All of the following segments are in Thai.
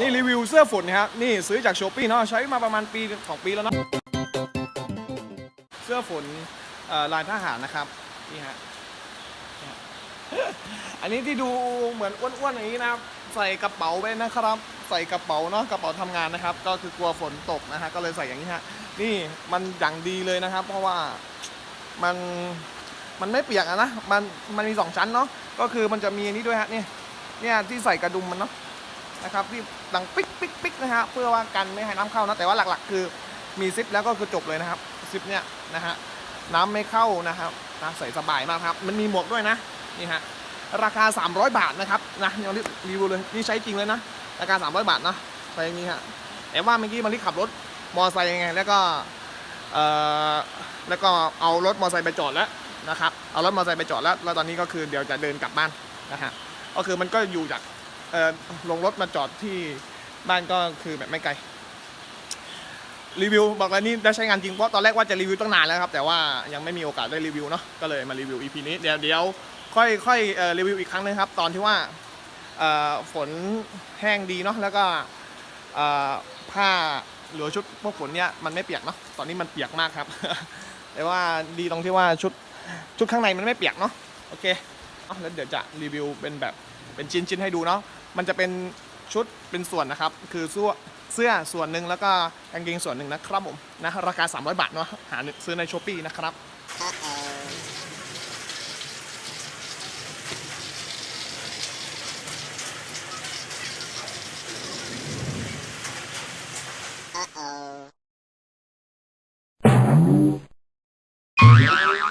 นี่รีวิวเสื้อฝนนะครับนี่ซื้อจากช้อปปี้เนาะใช้มาประมาณปีสองปีแล้วเนาะเสื้อฝนลายทหารนะครับนี่ฮะอันนี้ที่ดูเหมือนอ้วนๆอย่างนี้นะครับใส่กระเป๋าไปนะครับ ใส่กระเป๋าเนาะกระเป๋าทำงานนะครับ ก็คือกลัวฝนตกนะฮะก็เลยใส่อย่างนี้ฮะนี่มันอย่างดีเลยนะครับ เพราะว่ามันมันไม่เปียกอะนะมันมันมีสองชั้นเนาะก็คือมันจะมีอันนี้ด้วยฮะนี่เนี่ยที่ใส่กระดุมมันเนาะ นะครับที่ดังปิ๊กปิ๊กปิ๊กนะฮะเพื่อว่ากันไม่ให้น้ำเข้านะแต่ว่าหลักๆ คือมีซิปแล้วก็คือจบเลยนะครับซิปเนี่ยนะฮะน้ำไม่เข้านะครับนะใส่สบายมากครับ มันมีหมวกด้วยนะนี่ฮะราคา 300 บาทนะครับนะยังรีวิวเลยนี่ใช้จริงเลยนะราคา 300 บาทนะไปอย่างนี้ฮะแต่ว่าเมื่อกี้มันที่ขับรถมอไซค์ยังไงแล้วก็เอ่อแล้วก็เอารถมอไซค์ไปจอดแล้วนะครับเอารถมอไซค์ไปจอดแล้วแล้วตอนนี้ก็คือเดี๋ยวจะเดินกลับบ้านนะฮะก็คือมันก็อยู่จาก เอ่อลงรถมาจอดที่บ้านก็คือแบบไม่ไกล รีวิวบอกแล้วนี่ได้ใช้งานจริงเพราะตอนแรกว่าจะรีวิวตั้งนานแล้วครับ แต่ว่ายังไม่มีโอกาสได้รีวิวเนาะก็เลยมารีวิว EP นี้เดี๋ยวเดี๋ยวค่อยค่อยรีวิวอีกครั้งนึงครับ ตอนที่ว่าฝนแห้งดีเนาะแล้วก็ผ้าหรือชุดพวกฝนเนี่ยมันไม่เปียกเนาะตอนนี้มันเปียกมากครับ แต่ว่าดีตรงที่ว่าชุดชุดข้างในมันไม่เปียกเนาะโอเคแล้วเดี๋ยวจะรีวิวเป็นแบบเป็นชิ้นๆให้ดูเนาะ มันจะเป็นชุดเป็นส่วนนะครับ คือเสื้อเสื้อส่วนหนึ่งแล้วก็กางเกงส่วนหนึ่งนะครับผมนะราคา 300 บาทเนาะหาซื้อในช้อปปีนะครับ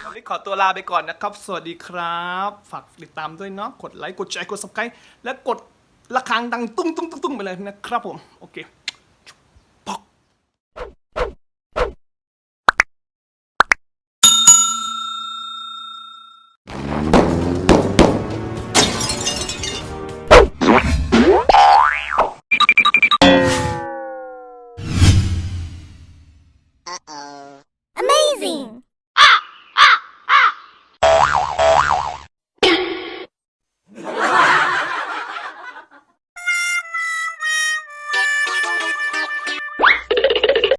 วันนี้ขอตัวลาไปก่อนนะครับ สวัสดีครับ ฝากติดตามด้วยเนาะ กดไลค์ กดแชร์ กด subscribe และกด ระฆังดังตุ้งตุ้งตุ้งตุ้งไปเลยนะครับผม โอเค